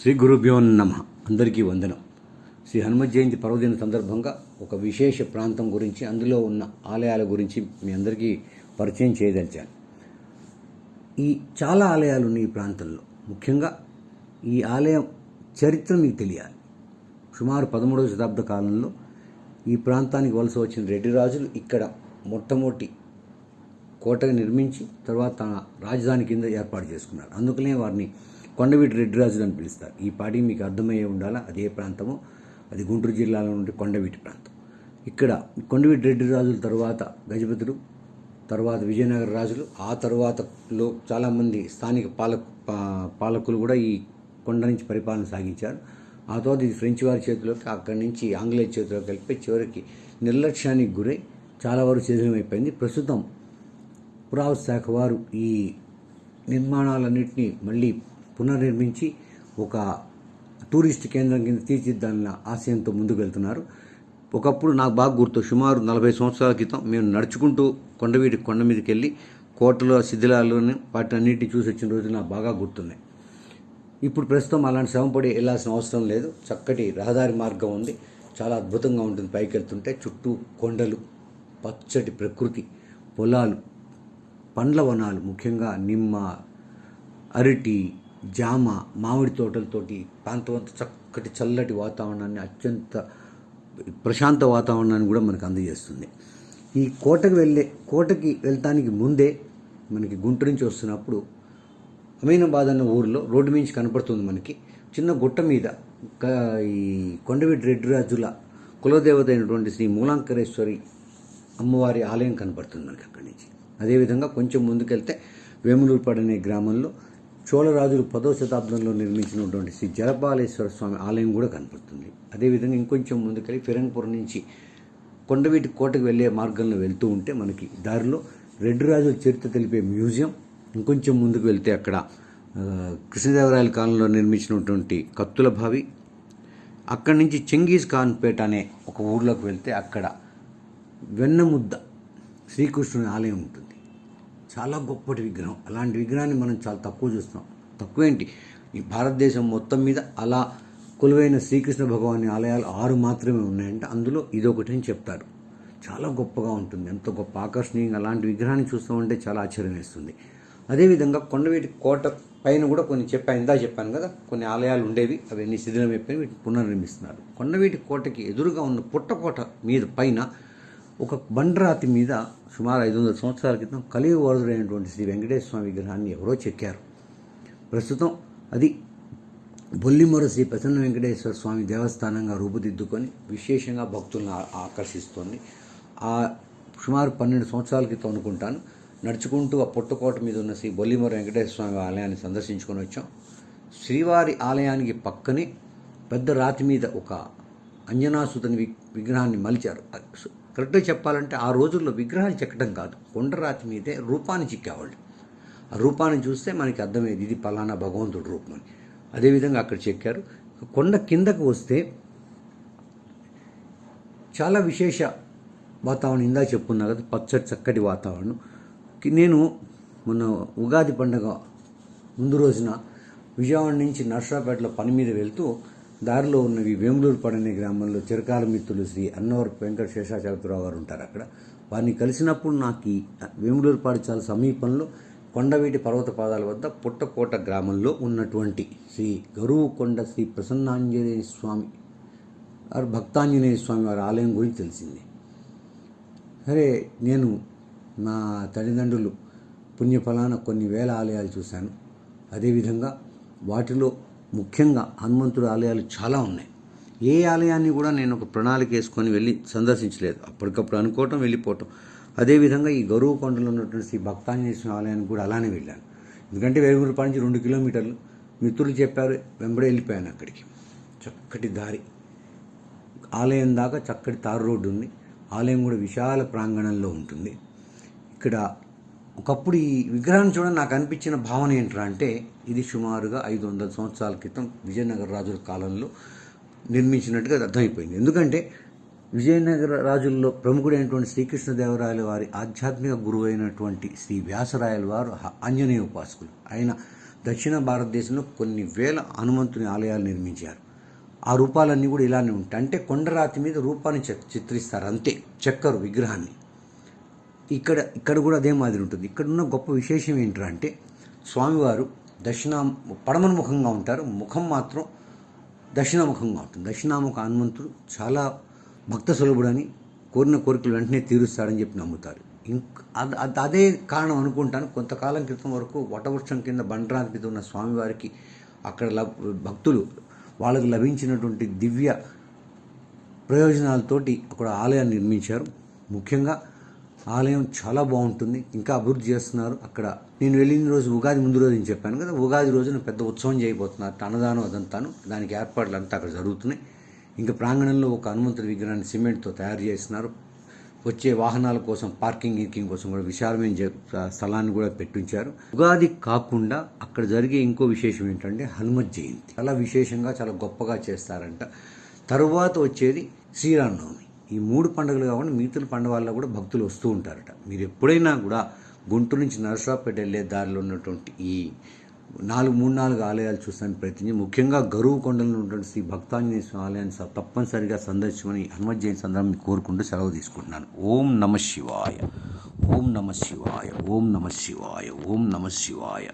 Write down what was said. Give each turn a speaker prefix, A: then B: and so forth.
A: శ్రీ గురుభ్యో నమ. అందరికీ వందనం. శ్రీ హనుమ జయంతి పర్వదిన సందర్భంగా ఒక విశేష ప్రాంతం గురించి అందులో ఉన్న ఆలయాల గురించి మీ అందరికీ పరిచయం చేయదలిచాను. ఈ చాలా ఆలయాలు ఉన్నాయి ఈ ప్రాంతంలో. ముఖ్యంగా ఈ ఆలయం చరిత్ర మీకు తెలియాలి. సుమారు పదమూడవ శతాబ్ద కాలంలో ఈ ప్రాంతానికి వలస వచ్చిన రెడ్డి రాజులు ఇక్కడ మొట్టమొదటి కోటగా నిర్మించి తర్వాత రాజధాని కింద ఏర్పాటు చేసుకున్నారు. అందుకనే వారిని కొండవీటి రెడ్డిరాజులు అని పిలుస్తారు. ఈ పాటి మీకు అర్థమయ్యే ఉండాలా? అదే ప్రాంతము. అది గుంటూరు జిల్లాలో ఉండే కొండవీటి ప్రాంతం. ఇక్కడ కొండవీటి రెడ్డి రాజుల తర్వాత గజపతులు తర్వాత విజయనగర రాజులు ఆ తర్వాతలో చాలామంది స్థానిక పాలక పా- పాలకులు కూడా ఈ కొండ నుంచి పరిపాలన సాగించారు. ఆ తర్వాత ఇది ఫ్రెంచ్ వారి చేతిలోకి అక్కడి నుంచి ఆంగ్లేయ చేతిలోకి వెళ్ళిపోయి చివరికి నిర్లక్ష్యానికి గురై చాలా వరకు శిథిలమైపోయింది. ప్రస్తుతం పురావశాఖ వారు ఈ నిర్మాణాలన్నింటినీ మళ్ళీ పునర్నిర్మించి ఒక టూరిస్ట్ కేంద్రం కింద తీర్చిద్దాలన్న ఆశయంతో ముందుకు వెళ్తున్నారు ఒకప్పుడు నాకు బాగా గుర్తు సుమారు నలభై సంవత్సరాల క్రితం మేము నడుచుకుంటూ కొండవీటి కొండ మీదకి వెళ్ళి కోటలో శిథిలాలను వాటి అన్నింటినీ చూసి వచ్చిన రోజులు నాకు బాగా గుర్తున్నాయి. ఇప్పుడు ప్రస్తుతం అలాంటి శ్రమపడి వెళ్ళాల్సిన అవసరం లేదు. చక్కటి రహదారి మార్గం ఉంది. చాలా అద్భుతంగా ఉంటుంది పైకి వెళ్తుంటే చుట్టూ కొండలు పచ్చటి ప్రకృతి పొలాలు పండ్ల వనాలు ముఖ్యంగా నిమ్మ అరటి జామ మామిడి తోటలతోటి ప్రాంతం చక్కటి చల్లటి వాతావరణాన్ని అత్యంత ప్రశాంత వాతావరణాన్ని కూడా మనకు అందజేస్తుంది. ఈ కోటకు వెళ్ళే కోటకి వెళ్తానికి ముందే మనకి గుంటూరు నుంచి వస్తున్నప్పుడు అమీనాబాద్ అన్న ఊరిలో రోడ్డు మించి కనపడుతుంది మనకి. చిన్న గుట్ట మీద ఈ కొండవీటి రెడ్డి రాజుల కులదేవత అయినటువంటి శ్రీ మూలాంకరేశ్వరి అమ్మవారి ఆలయం కనపడుతుంది మనకి అక్కడి నుంచి. అదేవిధంగా కొంచెం ముందుకెళ్తే వేములూరుపాడు అనే గ్రామంలో చోళరాజులు పదో శతాబ్దంలో నిర్మించినటువంటి శ్రీ జలపాలేశ్వర స్వామి ఆలయం కూడా కనపడుతుంది. అదేవిధంగా ఇంకొంచెం ముందుకెళ్ళి ఫిరంగపురం నుంచి కొండవీటి కోటకు వెళ్ళే మార్గంలో వెళ్తూ ఉంటే మనకి దారిలో రెడ్డి రాజుల చరిత్ర తెలిపే మ్యూజియం ఇంకొంచెం ముందుకు వెళ్తే అక్కడ కృష్ణదేవరాయల కాలంలో నిర్మించినటువంటి కత్తుల బావి అక్కడి నుంచి చెంగీజ్ ఖాన్పేట అనే ఒక ఊర్లోకి వెళ్తే అక్కడ వెన్నముద్ద శ్రీకృష్ణుని ఆలయం ఉంటుంది. చాలా గొప్పటి విగ్రహం. అలాంటి విగ్రహాన్ని మనం చాలా తక్కువ చూస్తాం తక్కువేంటి ఈ భారతదేశం మొత్తం మీద అలా కొలువైన శ్రీకృష్ణ భగవాని ఆలయాలు ఆరు మాత్రమే ఉన్నాయంటే. అందులో ఇదొకటి అని చెప్తారు. చాలా గొప్పగా ఉంటుంది. ఎంతో గొప్ప ఆకర్షణీయంగా అలాంటి విగ్రహాన్ని చూస్తూ ఉంటే చాలా ఆశ్చర్యం వేస్తుంది. అదేవిధంగా కొండవీటి కోట పైన కూడా కొన్ని చెప్పాను ఇందా చెప్పాను కదా కొన్ని ఆలయాలు ఉండేవి. అవన్నీ శిథిలమైపోయి వీటిని పునర్నిర్మిస్తున్నారు. కొండవీటి కోటకి ఎదురుగా ఉన్న పుట్టకోట మీద పైన ఒక బండరాతి మీద సుమారు ఐదు వందల సంవత్సరాల క్రితం కలియుగవరుడైనటువంటి శ్రీ వెంకటేశ్వర స్వామి విగ్రహాన్ని ఎవరో చెక్కారు. ప్రస్తుతం అది బొల్లిమొర శ్రీ ప్రసన్న వెంకటేశ్వర స్వామి దేవస్థానంగా రూపుదిద్దుకొని విశేషంగా భక్తులను ఆకర్షిస్తోంది. ఆ సుమారు పన్నెండు సంవత్సరాల క్రితం అనుకుంటాను. నడుచుకుంటూ ఆ పుట్టకోట మీద ఉన్న శ్రీ బొల్లిమొర వెంకటేశ్వర స్వామి ఆలయాన్ని సందర్శించుకొని వచ్చాం. శ్రీవారి ఆలయానికి పక్కనే పెద్ద రాతి మీద ఒక అంజనాసుతుని విగ్రహాన్ని మలిచారు. కరెక్ట్గా చెప్పాలంటే ఆ రోజుల్లో విగ్రహాలు చెక్కడం కాదు. కొండరాతి మీదే రూపాన్ని చిక్కేవాళ్ళు. ఆ రూపాన్ని చూస్తే మనకి అర్థమయ్యేది ఇది పలానా భగవంతుడు రూపం అని. అదేవిధంగా అక్కడ చెక్కారు. కొండ కిందకు వస్తే చాలా విశేష వాతావరణం ఇందా చెప్పున్నా కదా పచ్చటి చక్కటి వాతావరణం. నేను మొన్న ఉగాది పండగ ముందు రోజున విజయవాడ నుంచి నర్సరాపేటలో పని మీద వెళ్తూ దారిలో ఉన్నవి వేములూరు పడని గ్రామంలో చిరకాల మిత్రులు శ్రీ అన్నవర వెంకట శేషాచలపురావు గారు ఉంటారు అక్కడ. వారిని కలిసినప్పుడు నాకు ఈ వేములూరుపాడు చాలా సమీపంలో కొండవీటి పర్వత పాదాల వద్ద పుట్టకోట గ్రామంలో ఉన్నటువంటి శ్రీ గరువుకొండ శ్రీ ప్రసన్నాంజనేయ స్వామి వారు భక్తాంజనేయ స్వామి వారి ఆలయం గురించి తెలిసింది. సరే నేను నా తల్లిదండ్రులు పుణ్యఫలాన కొన్ని వేల ఆలయాలు చూశాను. అదేవిధంగా వాటిలో ముఖ్యంగా హనుమంతుడి ఆలయాలు చాలా ఉన్నాయి. ఏ ఆలయాన్ని కూడా నేను ఒక ప్రణాళిక వేసుకొని వెళ్ళి సందర్శించలేదు. అప్పటికప్పుడు అనుకోవటం వెళ్ళిపోవటం. అదేవిధంగా ఈ గరువు కొండలో ఉన్నటువంటి శ్రీ భక్తాంజనేయ ఆలయానికి కూడా అలానే వెళ్ళాను. ఎందుకంటే వేగులపాడు నుంచి రెండు కిలోమీటర్లు. మిత్రులు చెప్పారు వెంబడే వెళ్ళిపోయాను అక్కడికి. చక్కటి దారి. ఆలయం దాకా చక్కటి తారు రోడ్డు ఉంది. ఆలయం కూడా విశాల ప్రాంగణంలో ఉంటుంది. ఇక్కడ ఒకప్పుడు ఈ విగ్రహాన్ని చూడండి నాకు అనిపించిన భావన ఏంట్రా అంటే ఇది సుమారుగా ఐదు వందల సంవత్సరాల క్రితం విజయనగర రాజుల కాలంలో నిర్మించినట్టుగా అది అర్థమైపోయింది. ఎందుకంటే విజయనగర రాజుల్లో ప్రముఖుడైనటువంటి శ్రీకృష్ణదేవరాయల వారి ఆధ్యాత్మిక గురువు అయినటువంటి శ్రీ వ్యాసరాయల వారు ఆంజనేయ ఉపాసకులు. ఆయన దక్షిణ భారతదేశంలో కొన్ని వేల హనుమంతుని ఆలయాలు నిర్మించారు. ఆ రూపాలన్నీ కూడా ఇలానే ఉంటాయి. అంటే కొండరాతి మీద రూపాన్ని చిత్రిస్తారు అంతే చెక్కరు విగ్రహాన్ని. ఇక్కడ ఇక్కడ కూడా అదే మాదిరి ఉంటుంది. ఇక్కడ ఉన్న గొప్ప విశేషం ఏంటంటే అంటే స్వామివారు దక్షిణా పడమన్ముఖంగా ఉంటారు. ముఖం మాత్రం దక్షిణాముఖంగా ఉంటుంది. దక్షిణాముఖ హనుమంతుడు చాలా భక్త సులభుడని కోరిన కోరికలు వెంటనే తీరుస్తాడని చెప్పి నమ్ముతారు. ఇంక అదే కారణం అనుకుంటాను. కొంతకాలం క్రితం వరకు వటవృక్షం కింద బండరాతి మీద ఉన్న స్వామివారికి అక్కడ లబ్ భక్తులు వాళ్ళకు లభించినటువంటి దివ్య ప్రయోజనాలతోటి అక్కడ ఆలయాన్ని నిర్మించారు. ముఖ్యంగా ఆలయం చాలా బాగుంటుంది. ఇంకా అభివృద్ధి చేస్తున్నారు. అక్కడ నేను వెళ్ళిన రోజు ఉగాది ముందు రోజు నేను చెప్పాను కదా ఉగాది రోజున పెద్ద ఉత్సవం చేయబోతున్నారు. అన్నదానం అదంతాను. దానికి ఏర్పాట్లు అంతా అక్కడ జరుగుతున్నాయి. ఇంకా ప్రాంగణంలో ఒక హనుమంతుడి విగ్రహాన్ని సిమెంట్తో తయారు చేస్తున్నారు. వచ్చే వాహనాల కోసం పార్కింగ్ ఇంకింగ్ కోసం కూడా విశాలమైన స్థలాన్ని కూడా పెట్టించారు. ఉగాది కాకుండా అక్కడ జరిగే ఇంకో విశేషం ఏంటంటే హనుమత్ జయంతి. చాలా విశేషంగా చాలా గొప్పగా చేస్తారంట. తరువాత వచ్చేది శ్రీరామనవమి. ఈ మూడు పండుగలు కాకుండా మిగతా పండుగల్లో కూడా భక్తులు వస్తూ ఉంటారట. మీరు ఎప్పుడైనా కూడా గుంటూరు నుంచి నరసరావుపేట వెళ్ళే దారిలో ఉన్నటువంటి ఈ నాలుగు మూడు నాలుగు ఆలయాలు చూస్తాను ప్రయత్నించి ముఖ్యంగా గరువు కొండలో ఉన్నటువంటి శ్రీ భక్తాంజనేయ స్వామి ఆలయాన్ని తప్పనిసరిగా సందర్శించమని హనుమత్ జయంతి సందర్భం కోరుకుంటూ సెలవు తీసుకుంటున్నాను. ఓం నమ శివాయ. ఓం నమ శివాయ. ఓం నమ శివాయ. ఓం నమ శివాయ.